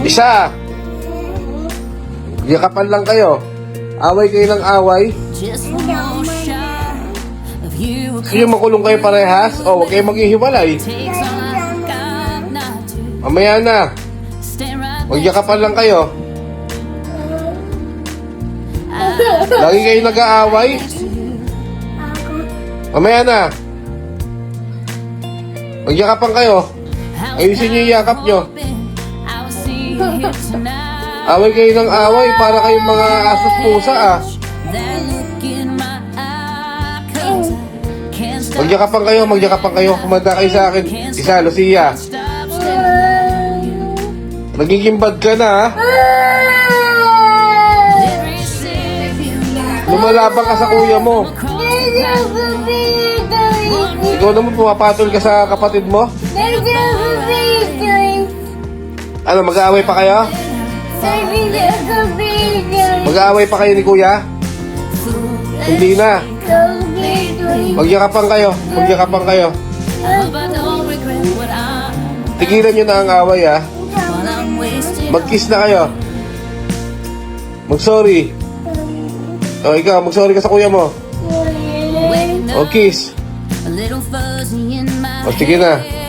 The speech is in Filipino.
Isa. Yakapan lang kayo. Away kayo ng away. Nyo makulong kayo parehas? O, huwag kayo maghihiwalay. Mamaya na. Magyakapan lang kayo. Lagi kayo nag-aaway. Mamaya na. Magyakapan kayo. Ayusin niyo yung yakap nyo. Away kayo ng away para kayong mga asos pusa ah. Magyakapan kayo, magyakapan kayo. Kumanda kayo sa akin. Isa, Lucia. Nagiging bad ka na ah. Lumalaban ka sa kuya mo. Ikaw naman pumapatol ka sa kapatid mo. Ano, mag-aaway pa kayo? Mag-aaway pa kayo ni kuya? Hindi na. Magyakapan kayo. Magyakapan kayo. Tigilan nyo na ang away ah. Mag-kiss na kayo. Mag-sorry. O ikaw, mag-sorry ka sa kuya mo. O up kiss. O sige na.